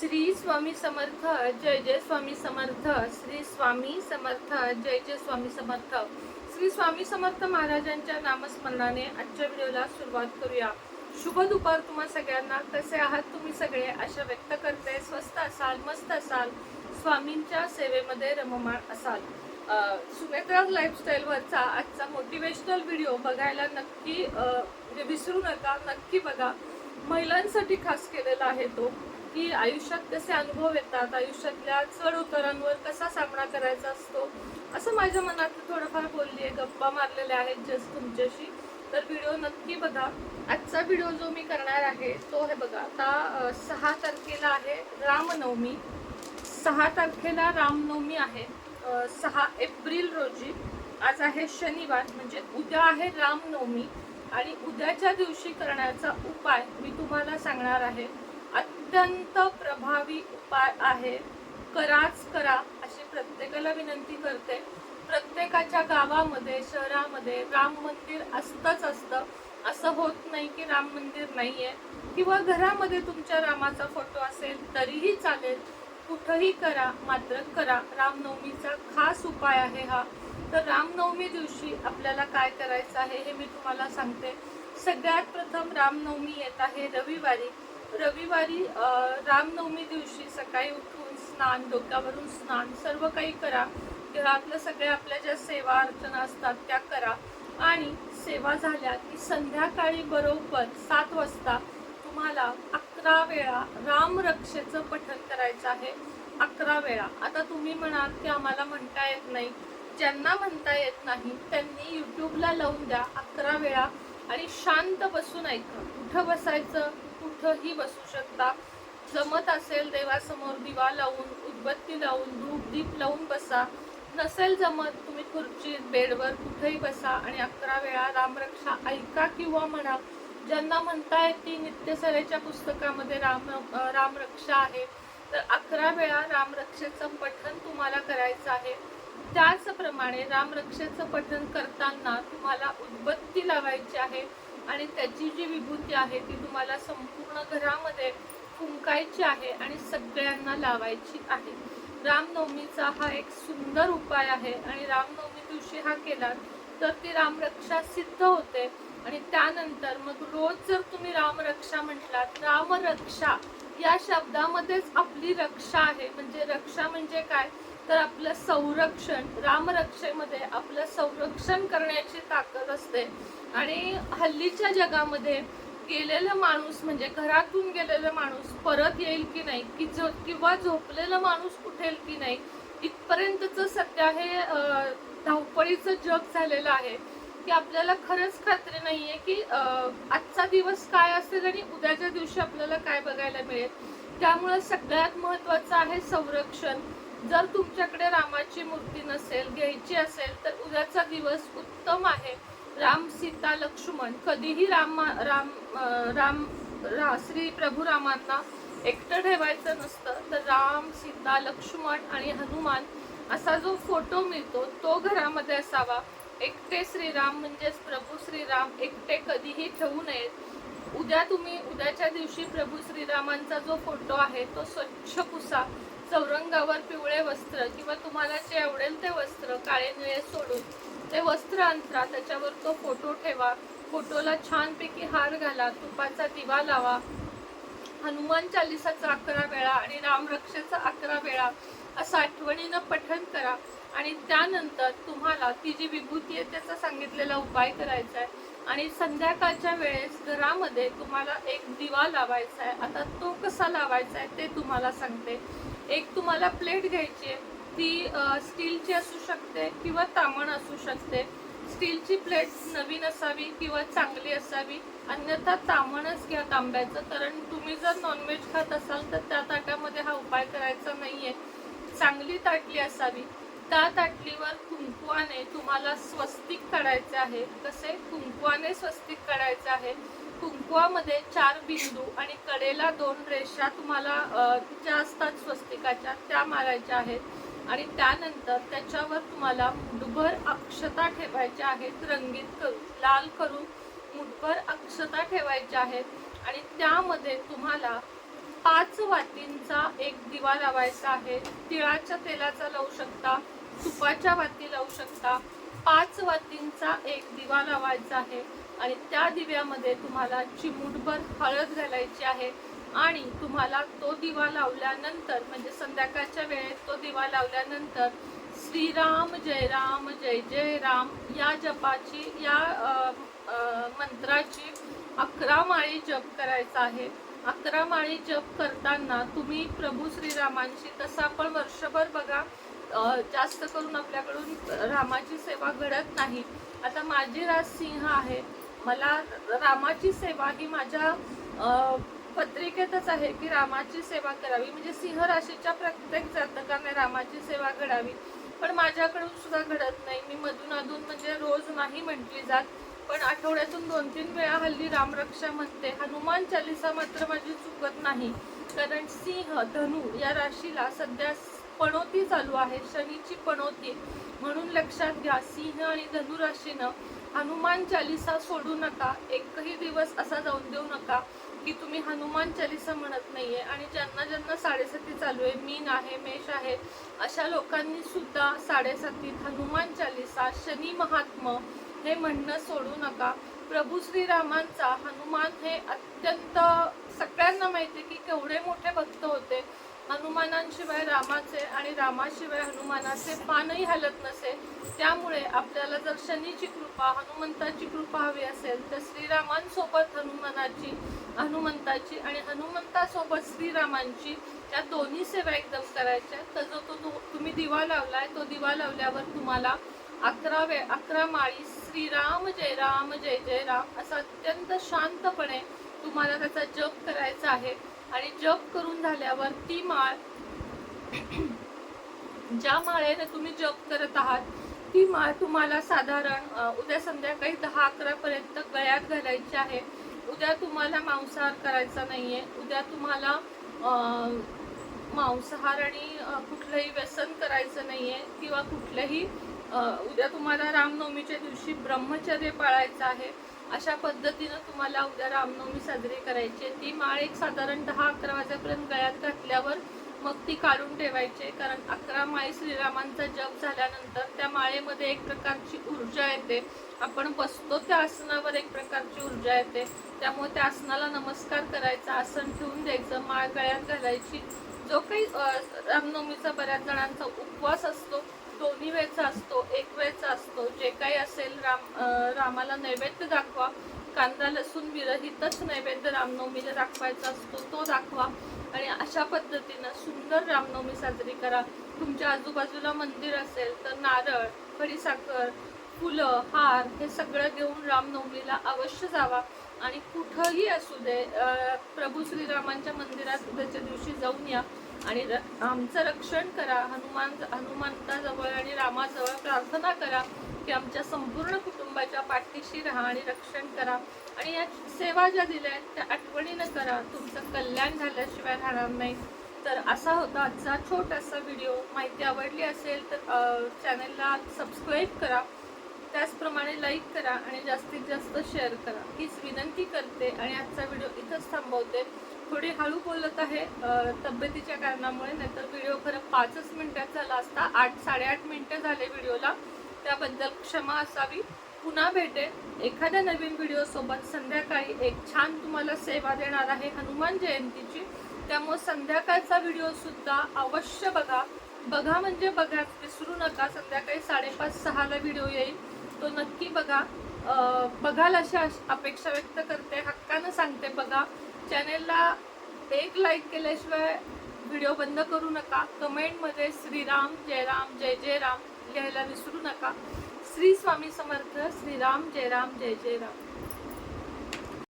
श्री स्वामी समर्थ जय जय स्वामी समर्थ श्री स्वामी समर्थ जय जय स्वामी समर्थ. श्री स्वामी समर्थ महाराजांच्या नामस्मरणाने आजच्या व्हिडिओला सुरुवात करूया. शुभ दुपार तुम्हा सगळ्यांना. कसे आहात तुम्ही सगळे? अशा व्यक्त करते. स्वस्त असाल मस्त असाल. स्वामींच्या सेवेमध्ये रममाण असाल. अ, लाईफस्टाईलवरचा आजचा मोटिवेशनल व्हिडिओ बघायला नक्की म्हणजे विसरू नका. नक्की बघा. महिलांसाठी खास केलेला आहे तो. की आयुष्यात कसे अनुभव येतात आयुष्यातल्या चढ उतारांवर कसा सामना करायचा असतो असं माझ्या मनात थोडंफार बोलली आहे गप्पा मारलेल्या आहेत जस्ट तुमच्याशी. तर व्हिडिओ नक्की बघा. आजचा व्हिडिओ जो मी करणार आहे तो हे बघा. आता सहा तारखेला आहे रामनवमी. सहा तारखेला रामनवमी आहे. सहा एप्रिल रोजी. आज आहे शनिवार म्हणजे उद्या आहे रामनवमी. आणि उद्याच्या दिवशी करण्याचा उपाय मी तुम्हाला सांगणार आहे. अत्यंत प्रभावी उपाय आहे. कराच करा अशी प्रत्येकाला विनंती करते. प्रत्येकाच्या गावामध्ये शहरामध्ये राम मंदिर असतंच असतं. असं होत नाही की राम मंदिर नाही आहे किंवा घरामध्ये तुमच्या रामाचा फोटो असेल तरीही चालेल. कुठंही करा मात्र करा. रामनवमीचा खास उपाय आहे हा. तर रामनवमी दिवशी आपल्याला काय करायचं आहे हे मी तुम्हाला सांगते. सगळ्यात प्रथम रामनवमी येत आहे रविवारी. रविवारी रामनवमी दिवशी सकाळी उठून स्नान डोक्यावरून स्नान सर्व काही करा. घरातल्या सगळ्या आपल्या ज्या सेवा अर्चना असतात त्या करा. आणि सेवा झाल्या की संध्याकाळी बरोबर सात वाजता तुम्हाला अकरा वेळा रामरक्षेचं पठण करायचं आहे. अकरा वेळा. आता तुम्ही म्हणाल की आम्हाला म्हणता येत नाही. ज्यांना म्हणता येत नाही त्यांनी यूट्यूबला लावून द्या अकरा वेळा आणि शांत बसून ऐका. कुठं बसायचं? कुठंही बसू शकता. जमत असेल देवासमोर दिवा लावून उदबत्ती लावून धूप दीप लावून बसा. नसेल जमत तुम्ही खुर्चीत बेडवर कुठेही बसा आणि अकरा वेळा रामरक्षा ऐका किंवा म्हणा. ज्यांना म्हणता की नित्यसरेच्या पुस्तकामध्ये राम रामरक्षा आहे तर अकरा वेळा रामरक्षेचं पठण तुम्हाला करायचं आहे. त्याचप्रमाणे रामरक्षेचं पठण करताना तुम्हाला उदबत्ती लावायची आहे. आणि त्याची जी विभूती आहे ती तुम्हाला संपूर्ण घरामध्ये फुंकायची आहे आणि सगळ्यांना लावायची आहे. रामनवमीचा हा एक सुंदर उपाय आहे आणि रामनवमी दिवशी हा केला तर ती रामरक्षा सिद्ध होते. आणि त्यानंतर मग रोज जर तुम्ही रामरक्षा म्हटलात रामरक्षा या शब्दामध्येच आपली रक्षा आहे. म्हणजे रक्षा म्हणजे काय? तर आपलं संरक्षण रामरक्षेमध्ये आपलं संरक्षण करण्याची ताकद असते. आणि हल्लीच्या जगामध्ये गेलेला माणूस म्हणजे घरातून गेलेला माणूस परत येईल की नाही की जो किंवा झोपलेला माणूस उठेल की नाही इथपर्यंतच सध्या हे धावपळीचं जग झालेलं आहे की आपल्याला खरंच खात्री नाहीये की आजचा दिवस काय असेल आणि उद्याच्या दिवशी आपल्याला काय बघायला मिळेल. त्यामुळे सगळ्यात महत्वाचं आहे संरक्षण. जर तुमच्याकडे रामाची मूर्ती नसेल घ्यायची असेल तर उद्याचा दिवस उत्तम आहे. राम सीता लक्ष्मण कधीही राम राम राम रा, श्री प्रभू रामांना एकटं ठेवायचं नसतं तर राम सीता लक्ष्मण आणि हनुमान असा जो फोटो मिळतो तो घरामध्ये असावा. एकटे श्रीराम म्हणजेच प्रभू श्रीराम एकटे कधीही ठेवू नयेत. उद्या तुम्ही उद्याच्या दिवशी प्रभू श्रीरामांचा जो फोटो आहे तो स्वच्छ पुसा. चौरंगावर पिवळे वस्त्र किंवा तुम्हाला जे आवडेल ते वस्त्र काळे निळे सोडून ते वस्त्र अंतरा त्याच्यावर तो फोटो ठेवा. फोटोला छानपैकी हार घाला तुपाचा दिवा लावा. हनुमान चालिसाचा अकरा वेळा आणि रामरक्षेचा अकरा वेळा असं आठवणीनं पठण करा. आणि त्यानंतर तुम्हाला ती जी विभूती आहे त्याचा सांगितलेला उपाय करायचा आहे. आणि संध्याकाळच्या वेळेस घरामध्ये तुम्हाला एक दिवा लावायचा आहे. आता तो कसा लावायचा आहे ते तुम्हाला सांगते. एक तुम्हाला प्लेट घ्यायची आहे. ती स्टीलची असू शकते किंवा तामण असू शकते. स्टीलची प्लेट नवीन असावी किंवा चांगली असावी. अन्यथा तामणच घ्या तांब्याचं. कारण तुम्ही जर नॉनव्हेज खात असाल तर त्या ताटामध्ये हा उपाय करायचा नाहीये. चांगली ताटली असावी. त्या ताटलीवर कुंकवाने तुम्हाला स्वस्तिक काढायचे आहे. कसे? कुंकवाने स्वस्तिक काढायचे आहे. कुंकवामध्ये चार बिंदू आणि कडेला दोन रेषा तुम्हाला ज्या असतात स्वस्तिकाच्या त्या मारायच्या आहेत. आणि त्यानंतर त्याच्यावर तुम्हाला मुठभर अक्षता ठेवायच्या आहेत रंगीत करून लाल करून मुठभर अक्षता ठेवायच्या आहेत. आणि त्यामध्ये तुम्हाला पाच वातींचा एक दिवा लावायचा आहे. तिळाच्या तेलाचा लावू शकता तुपाच्या वाती लावू शकता. पाच वातींचा एक दिवा लावायचा आहे. आणि त्या दिव्यामध्ये तुम्हाला चिमूटभर हळद घालायची आहे आणि तुम्हाला तो दिवा लावल्यानंतर म्हणजे संध्याकाळच्या वेळेत तो दिवा लावल्यानंतर श्रीराम जय राम जय जय राम या जपाची या मंत्राची अकरा माळी जप करायचा आहे. अकरा माळी जप करताना तुम्ही प्रभू श्रीरामांशी तसं आपण वर्षभर बघा जास्त करून आपल्याकडून रामाची सेवा घडत नाही. आता माझी राज सिंह आहे मला रामाची सेवा ही माझ्या पत्रिकेतच आहे की रामाची सेवा करावी. म्हणजे सिंह राशीच्या प्रत्येक जातकाने रामाची सेवा घडावी. पण माझ्याकडून सुद्धा घडत नाही. मी मधून अधून म्हणजे रोज नाही म्हटली जात. पण आठवड्यातून दोन तीन वेळा हल्ली रामरक्षा म्हणते हनुमान चालिसा मात्र माझी चुकत नाही. कारण सिंह धनु या राशीला सध्या पणोती चालू आहे. शनीची पणोती म्हणून लक्षात घ्या. सिंह आणि धनु राशीनं हनुमान चालिसा सोडू नका एकही दिवस असा जाऊन देऊ नका की तुम्ही हनुमान चालिसा म्हणत नाहीये. आणि ज्यांना ज्यांना साडेसाती चालू आहे मीन आहे मेष आहे अशा लोकांनी सुद्धा साडेसातीत हनुमान चालिसा शनी महात्म हे म्हणणं सोडू नका. प्रभू श्रीरामांचा हनुमान हे अत्यंत सगळ्यांना माहिती की केवढे मोठे भक्त होते. हनुमानांशिवाय रामाचे आणि रामाशिवाय हनुमानाचे पानही हलत नसे त्यामुळे आपल्याला जर शनीची कृपा हनुमंताची कृपा हवी असेल तर श्रीरामांसोबत हनुमानाची हनुमंताची आणि हनुमंतासोबत श्रीरामांची त्या दोन्ही सेवा एकदम करायच्या. तर जो तो तो- तुम्ही दिवा लावलाय तो दिवा लावल्यावर तुम्हाला अकरा वे अकरा माळी श्रीराम जय राम जय जय राम असं अत्यंत शांतपणे तुम्हाला त्याचा जप करायचा आहे. आणि जप करून झाल्यावर ती माळ ज्या माळेने तुम्ही जप करत आहात ती माळ तुम्हाला साधारण उद्या संध्याकाळी दहा अकरा पर्यंत गळ्यात घालायची आहे. उद्या तुम्हाला मांसाहार करायचा नाहीये. उद्या तुम्हाला मांसाहार आणि कुठलंही व्यसन करायचं नाहीये किंवा कुठलंही उद्या तुम्हाला रामनवमीच्या दिवशी ब्रह्मचर्य पाळायचं आहे. अशा पद्धतीनं तुम्हाला उद्या रामनवमी साजरी करायची आहे. ती माळ एक साधारण दहा अकरा वाजेपर्यंत गळ्यात घातल्यावर मग ती काढून ठेवायची कारण अकरा माळी श्रीरामांचा जप झाल्यानंतर त्या माळेमध्ये एक प्रकारची ऊर्जा येते. आपण बसतो त्या आसनावर एक प्रकारची ऊर्जा येते. त्यामुळे त्या आसनाला नमस्कार करायचा आसन ठेवून द्यायचं माळ गळ्यात घालायची. जो काही रामनवमीचा बऱ्याच जणांचा उपवास असतो. दोन्ही वेळचा असतो एक वेळचा असतो. जे काही असेल राम रामाला नैवेद्य दाखवा. कांदा लसूण विरहितच नैवेद्य रामनवमीला दाखवायचा असतो तो दाखवा. आणि अशा पद्धतीनं सुंदर रामनवमी साजरी करा. तुमच्या आजूबाजूला मंदिर असेल तर नारळ खडीसाखर फुलं हार हे सगळं घेऊन रामनवमीला अवश्य जावा. आणि कुठंही असू दे प्रभू श्रीरामांच्या मंदिरात उद्याच्या दिवशी जाऊन या. आणि र- आमचं रक्षण करा हनुमान हनुमंताजवळ आणि रामाजवळ प्रार्थना करा की आमच्या संपूर्ण कुटुंबाच्या पाठीशी राहा आणि रक्षण करा. आणि या सेवा ज्या दिल्या आहेत त्या आठवणीनं करा. तुमचं कल्याण झाल्याशिवाय राहणार नाही. तर असा होता आजचा छोटासा व्हिडिओ. माहिती आवडली असेल तर चॅनलला सबस्क्राईब करा. त्याचप्रमाणे लाईक करा आणि जास्तीत जास्त शेअर करा. हीच विनंती करते आणि आजचा व्हिडिओ इथंच थांबवते. थोडी हळू बोलत आहे. तब्येतीच्या कारणामुळे नाहीतर व्हिडिओ खरं पाचच मिनिटात झाला असता. आठ साडेआठ मिनिटं झाले व्हिडिओला त्याबद्दल क्षमा असावी. पुन्हा भेटेल एखाद्या नवीन व्हिडिओसोबत संध्याकाळी एक छान तुम्हाला सेवा देणार आहे हनुमान जयंतीची. त्यामुळे संध्याकाळचा व्हिडिओसुद्धा अवश्य बघा. बघा म्हणजे बघा विसरू नका. संध्याकाळी साडेपाच सहाला व्हिडिओ येईल. तो नक्की बघा. बघाल अशी अपेक्षा व्यक्त करते. हक्कानं सांगते बघा. चॅनेलला एक लाईक केल्याशिवाय व्हिडिओ बंद करू नका. कमेंटमध्ये श्रीराम जयराम जय जय राम लिहायला विसरू नका. श्री स्वामी समर्थ श्रीराम जय राम जय जय राम